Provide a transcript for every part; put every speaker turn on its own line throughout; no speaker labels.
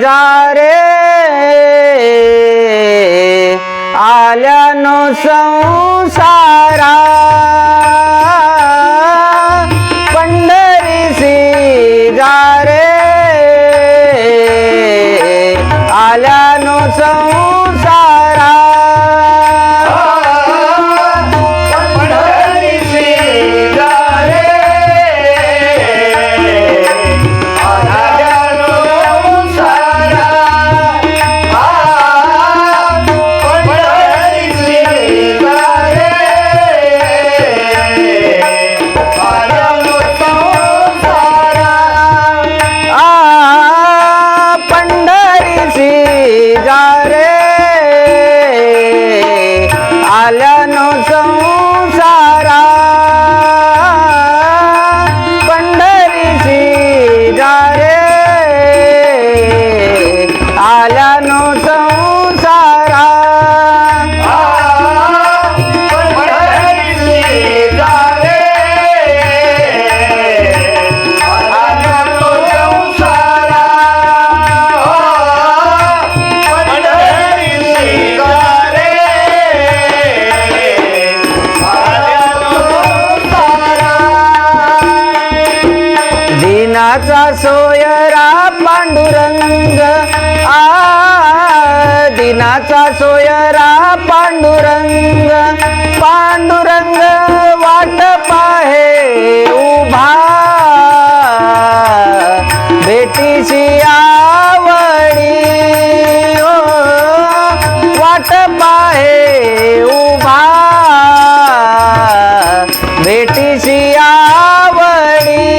जारे आल्यानो संसारा सोयरा पांडुरंग. आ दिनाचा सोयरा पांडुरंग. पांडुरंग वाट पाहे उभा. भेटीशी आवडी. ओ वाट पाहे उभा. भेटीशी आवडी.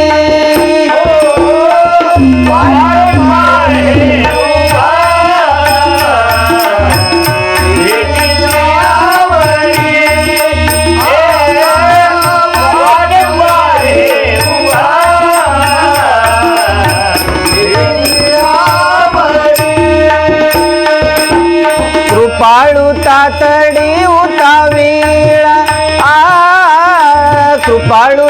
कृपाळू तातडी उतावीळ आ कृपाळू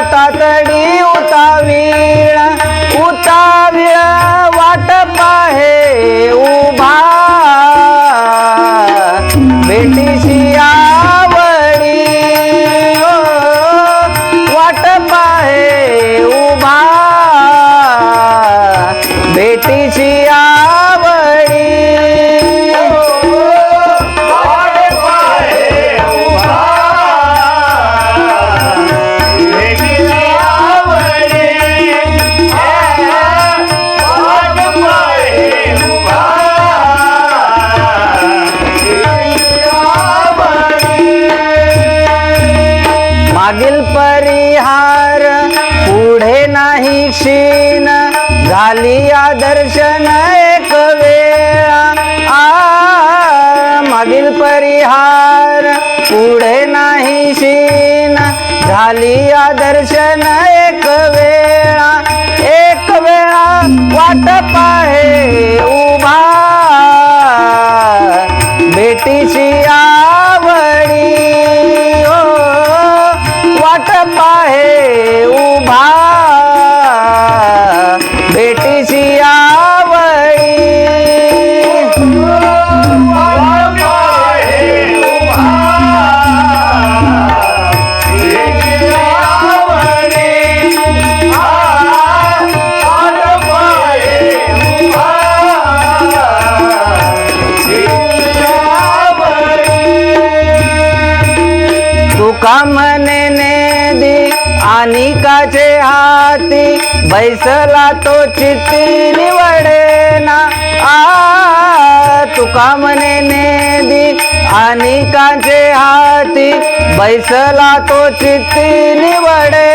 या दर्शन एक वेळा. आ मागील परिहार पुढे नाही शीन झाली या दर्शन तुका दी नेदी आणि काचे हाती बैसला तो चित्ती निवडेना. आ तुका मने नेदी आणि काचे हाती बैसला तो चित्ती निवडे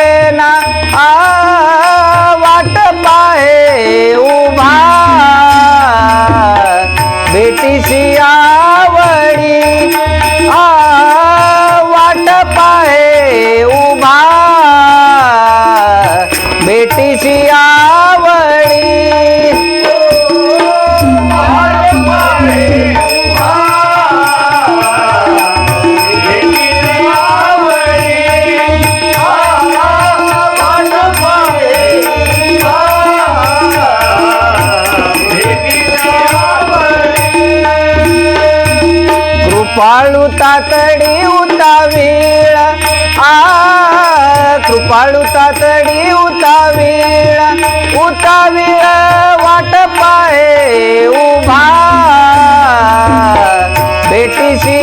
तातडी उतावीळ आ कृपाळू तातडी उतावीळ उतावीळ वाट पाय उभा. बेटीशी